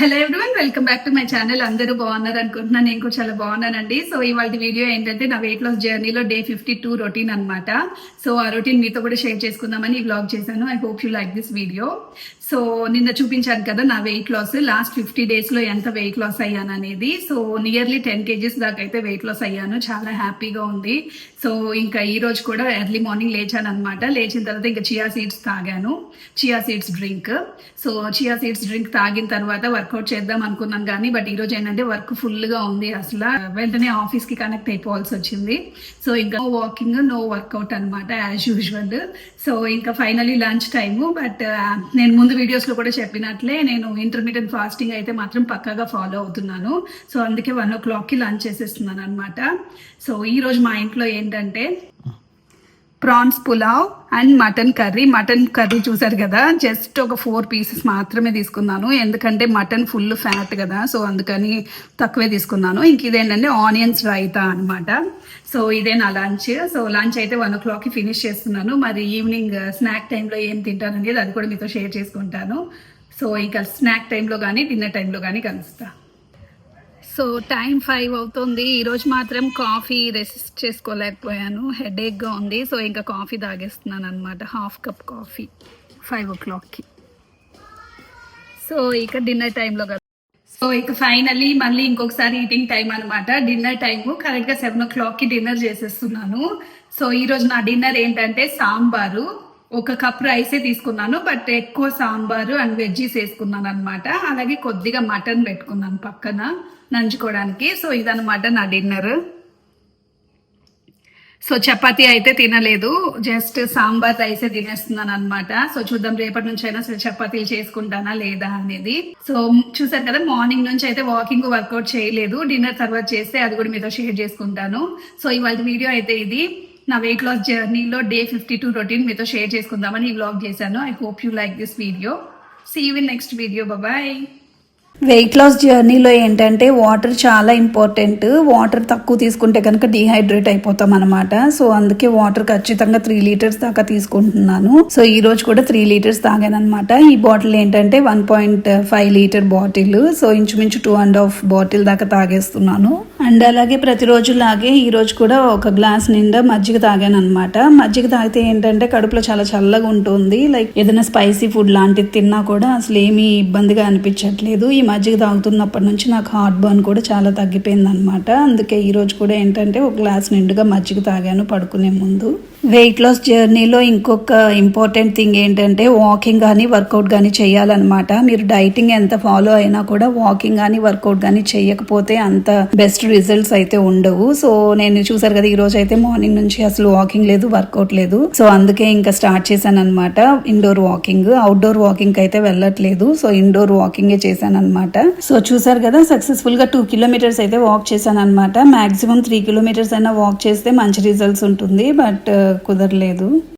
Hello everyone welcome back to my channel అందరూ బాగున్నారు అనుకుంటున్నాను. నేను కూడా చాలా బాగున్నానండి. సో ఇవాళ వీడియో ఏంటంటే నా వెయిట్ లాస్ జర్నీలో డే ఫిఫ్టీ టూ రొటీన్ అనమాట సో ఆ రొటీన్ మీతో కూడా షేర్ చేసుకుందామని ఈ వ్లాగ్ చేశాను. I hope you like this video so నిన్న చూపించాను కదా నా వెయిట్ లాస్ లాస్ట్ ఫిఫ్టీ డేస్లో ఎంత వెయిట్ లాస్ అయ్యాను అనేది. సో నియర్లీ టెన్ కేజీస్ దాకా అయితే వెయిట్ లాస్ అయ్యాను. చాలా హ్యాపీగా ఉంది. సో ఇంకా ఈ రోజు కూడా ఎర్లీ మార్నింగ్ లేచాను అనమాట లేచిన తర్వాత ఇంకా చియా సీడ్స్ తాగాను. Chia seeds drink so chia seeds drink తాగిన తర్వాత వర్కౌట్ చేద్దాం అనుకున్నాను కానీ బట్ ఈ రోజు ఏంటంటే వర్క్ ఫుల్గా ఉంది అసలు. వెంటనే ఆఫీస్కి కనెక్ట్ అయిపోవాల్సి వచ్చింది. సో ఇంకా నో వాకింగ్ నో వర్కౌట్ అనమాట యాజ్ యూజువల్ సో ఇంకా ఫైనలీ లంచ్ టైము బట్ నేను ముందు వీడియోస్లో కూడా చెప్పినట్లే నేను ఇంటర్మీడియట్ ఫాస్టింగ్ అయితే మాత్రం పక్కాగా ఫాలో అవుతున్నాను. సో అందుకే వన్ ఓ క్లాక్కి లంచ్ చేసేస్తున్నాను అనమాట సో ఈ రోజు మా ఇంట్లో ఏంటంటే prawns pulao and mutton curry. Mutton curry చూసారు కదా జస్ట్ ఒక ఫోర్ పీసెస్ మాత్రమే తీసుకున్నాను. ఎందుకంటే మటన్ ఫుల్ ఫ్యాట్ కదా సో అందుకని తక్కువే తీసుకున్నాను. ఇంక ఇదేంటంటే ఆనియన్స్ రైతా అనమాట సో ఇదే నా లంచ్. సో లంచ్ అయితే వన్ ఓ క్లాక్కి ఫినిష్ చేస్తున్నాను. మరి ఈవినింగ్ స్నాక్ టైంలో ఏం తింటాను అనేది అది కూడా మీతో షేర్ చేసుకుంటాను. సో ఇంకా స్నాక్ టైంలో కానీ డిన్నర్ టైంలో కానీ కలుస్తాను సో టైం ఫైవ్ అవుతుంది. ఈరోజు మాత్రం కాఫీ రెసిస్ట్ చేసుకోలేకపోయాను. హెడేక్గా ఉంది. సో ఇంకా కాఫీ తాగేస్తున్నాను అనమాట half cup coffee five o క్లాక్కి. సో ఇక డిన్నర్ టైంలో కదా. సో ఇక ఫైనల్లీ మళ్ళీ ఇంకొకసారి ఈటింగ్ టైం అనమాట డిన్నర్ టైము కరెక్ట్గా సెవెన్ ఓ క్లాక్కి డిన్నర్ చేసేస్తున్నాను. సో ఈరోజు నా డిన్నర్ ఏంటంటే సాంబారు. ఒక కప్ రైసే తీసుకున్నాను బట్ ఎక్కువ సాంబారు అండ్ వెజ్జీస్ వేసుకున్నాను అనమాట అలాగే కొద్దిగా మటన్ పెట్టుకున్నాను పక్కన నంచుకోవడానికి. సో ఇదనమాట నా డిన్నర్. సో చపాతీ అయితే తినలేదు. జస్ట్ సాంబార్ రైసే తినేస్తున్నాను అనమాట సో చూద్దాం రేపటి నుంచి అయినా సరే చపాతీలు చేసుకుంటానా లేదా అనేది. సో చూసారు కదా మార్నింగ్ నుంచి అయితే వాకింగ్ వర్కౌట్ చేయలేదు. డిన్నర్ తర్వాత చేస్తే అది కూడా మీతో షేర్ చేసుకుంటాను. సో ఇవాళ వీడియో అయితే ఇది. నా వెయిట్ లాస్ జర్నీలో డే ఫిఫ్టీ టూ రొటీన్ మీతో షేర్ చేసుకుందామని ఈ వ్లాగ్ చేశాను. I hope you like this video see you in next video bye weight loss జర్నీలో ఏంటంటే వాటర్ చాలా ఇంపార్టెంట్ వాటర్ తక్కువ తీసుకుంటే కనుక డిహైడ్రేట్ అయిపోతాం అనమాట సో అందుకే వాటర్ ఖచ్చితంగా త్రీ లీటర్స్ దాకా తీసుకుంటున్నాను. సో ఈ రోజు కూడా త్రీ లీటర్స్ తాగాను అనమాట ఈ బాటిల్ ఏంటంటే one point five litre bottle so ఇంచుమించు టూ అండ్ హాఫ్ బాటిల్ దాకా తాగేస్తున్నాను. అండ్ అలాగే ప్రతిరోజు లాగే కూడా ఒక గ్లాస్ నిండా మజ్జిగ తాగాను అనమాట మజ్జిగ తాగితే ఏంటంటే కడుపులో చాలా చల్లగా ఉంటుంది. లైక్ ఏదైనా స్పైసీ ఫుడ్ లాంటిది తిన్నా కూడా అసలు ఏమీ ఇబ్బందిగా అనిపించట్లేదు. ఈ మజ్జిగ తాగుతున్నప్పటి నుంచి నాకు హార్ట్ బర్న్ కూడా చాలా తగ్గిపోయింది అనమాట అందుకే ఈ రోజు కూడా ఏంటంటే ఒక గ్లాస్ నిండుగా మజ్జిగ తాగాను పడుకునే ముందు. వెయిట్ లాస్ జర్నీలో ఇంకొక ఇంపార్టెంట్ థింగ్ ఏంటంటే వాకింగ్ కానీ వర్కౌట్ కానీ చేయాలన్నమాట. మీరు డైటింగ్ ఎంత ఫాలో అయినా కూడా వాకింగ్ కానీ వర్కౌట్ కానీ చేయకపోతే అంత బెస్ట్ రిజల్ట్స్ అయితే ఉండవు. సో నేను చూసారు కదా ఈ రోజు అయితే మార్నింగ్ నుంచి అసలు వాకింగ్ లేదు వర్కౌట్ లేదు. సో అందుకే ఇంకా స్టార్ట్ చేశాను అనమాట ఇండోర్ వాకింగ్ అవుట్డోర్ వాకింగ్ అయితే వెళ్ళట్లేదు. సో ఇండోర్ వాకింగే చేశాను అనమాట సో చూసారు కదా సక్సెస్ఫుల్గా టూ కిలోమీటర్స్ అయితే వాక్ చేశాను అనమాట మాక్సిమం త్రీ కిలోమీటర్స్ అయినా వాక్ చేస్తే మంచి రిజల్ట్స్ ఉంటుంది బట్ uh, కుదరలేదు.